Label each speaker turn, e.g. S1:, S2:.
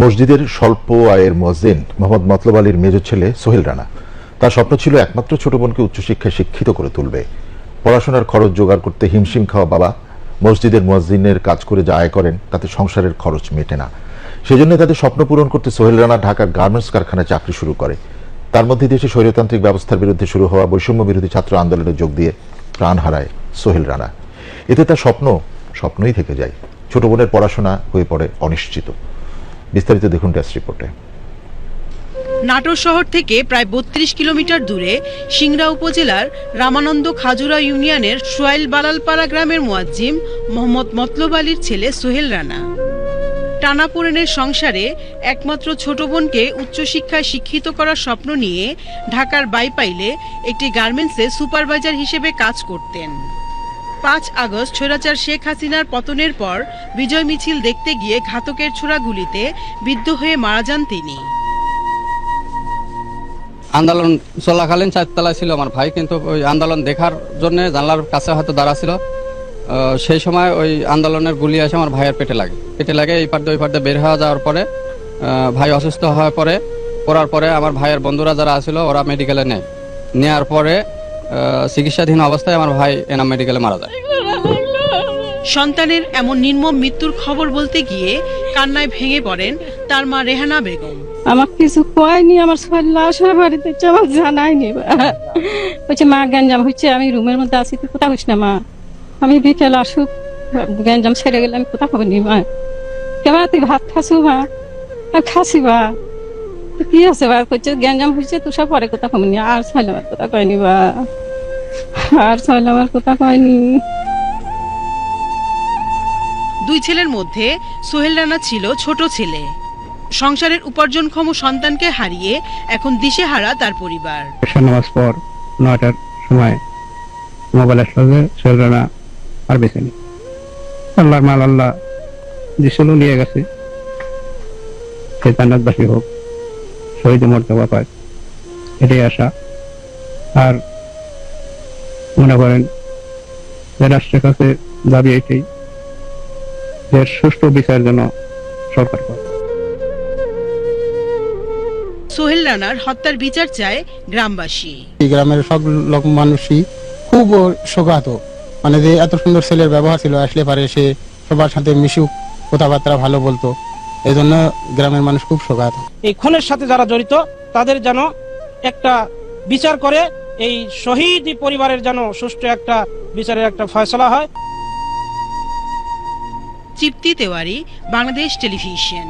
S1: মসজিদের স্বল্প আয়ের মসজিদ মোহাম্মদ মতলব আলীর মেজ ছেলে সোহেল রানা। তার স্বপ্ন ছিল একমাত্র ছোট বোনকে উচ্চশিক্ষায় শিক্ষিত করে তুলবে। পড়াশোনার খরচ জোগাড় করতে হিমশিম খাওয়া বাবা মসজিদের মসজিদের কাজ করে যা আয় করেন তাতে সংসারের খরচ মেটে না। সেজন্য তাদের স্বপ্ন পূরণ করতে সোহেল রানা ঢাকার গার্মেন্টস কারখানায় চাকরি শুরু করে। তার মধ্যে দেশে স্বৈরতান্ত্রিক ব্যবস্থার বিরুদ্ধে শুরু হওয়া বৈষম্য বিরোধী ছাত্র আন্দোলনে যোগ দিয়ে প্রাণ হারায় সোহেল রানা। এতে তার স্বপ্ন স্বপ্নই থেকে যায়। ছোট বোনের পড়াশোনা হয়ে পড়ে অনিশ্চিত। বিস্তারিত দেখুন টেস্ট রিপোর্টে।
S2: নাটোর শহর থেকে প্রায় বত্রিশ কিলোমিটার দূরে সিংড়া উপজেলার রামানন্দ খাজুরা ইউনিয়নের সোয়াইল বালালপাড়া গ্রামের মুয়াজ্জিম মোহাম্মদ মতলব আলীর ছেলে সোহেল রানা। টানাপোড়েনের সংসারে একমাত্র ছোট বোনকে উচ্চশিক্ষায় শিক্ষিত করার স্বপ্ন নিয়ে ঢাকার বাইপাইলে একটি গার্মেন্টসে সুপারভাইজার হিসেবে কাজ করতেন। পাঁচ আগস্ট স্বৈরাচার শেখ হাসিনার পতনের পর বিজয় মিছিল দেখতে গিয়ে ঘাতকের ছোড়া গুলিতে বিদ্ধ হয়ে মারা যান তিনি।
S3: আন্দোলন চলাকালীন চারতলায় ছিল আমার ভাই, কিন্তু ওই আন্দোলন দেখার জন্য জানলার কাছে হয়তো দাঁড়া ছিল। সেই সময় ওই আন্দোলনের গুলি আসে আমার ভাইয়ের পেটে লাগে। পেটে লাগে এই পার্টে ওই পার্টে বের হওয়া যাওয়ার পরে ভাই অসুস্থ হওয়ার পরে, পড়ার পরে আমার ভাইয়ের বন্ধুরা যারা আছিল ওরা মেডিকেলে নেয়। নেওয়ার পরে চিকিৎসাধীন অবস্থায় আমার ভাই এনাম মেডিকেলে মারা যায়।
S2: সন্তানের এমন নির্মম মৃত্যুর খবর বলতে গিয়ে কান্নায় ভেঙে পড়েন তার মা রেহানা বেগম।
S4: আমার কিছু কয়নি আমার সবাই লাশ হয়ে বাড়িতে হচ্ছে আমার জানায়নি। বলছে মা গ্যাঞ্জাম হচ্ছে আমি রুমের মধ্যে আছি তুই কোথা হইস না মা? আমি বিকেল আসুক গ্যাঞ্জাম ছেড়ে গেলে আমি কোথা হবনি মা? কেমন? তুই ভাত খাসু মা? খাসি বা তো কি আছে বা করছে গ্যাঞ্জাম হয়েছে সব পরে কোথা হবনি আর আর কোথা কয়নি বা। আর আর কোথা কয়নি
S2: দুই ছেলের মধ্যে সোহেল রানা ছিল ছোট ছেলে। সংসারের উপার্জনক্ষম সন্তানকে হারিয়ে এখন দিশেহারা তার পরিবার।
S5: নামাজ পর নয়টার সময় মোবাইল আসলে ছেলেরা আর বেছে নি আল্লাহর মাল আল্লাহ দিছিল নিয়ে গেছে সে জান্নাতবাসী হোক। শহীদ মর্তবা পায়। এটাই আশা। আর মনে করেন যে রাষ্ট্রের কাছে দাবি এটাই যে সুষ্ঠু বিচারের জন্য সরকার করে।
S2: সোহেল রানার হত্যার বিচার চায় গ্রামবাসী।
S6: এই গ্রামের সব লোক মানুষই খুব শোকাত। মানে যে এত সুন্দর ছেলের ব্যবহার ছিল আসলে পারে সে সবার সাথে মিশুক কথাবার্তা ভালো বলতো। এই জন্য গ্রামের মানুষ খুব শোকাত
S7: এই খুনের সাথে যারা জড়িত তাদের যেন একটা বিচার করে এই শহীদ পরিবারের যেন সুষ্ঠু একটা বিচারের একটা ফয়সলা হয়।
S2: চিপ্তি তেওয়ারি বাংলাদেশ টেলিভিশন।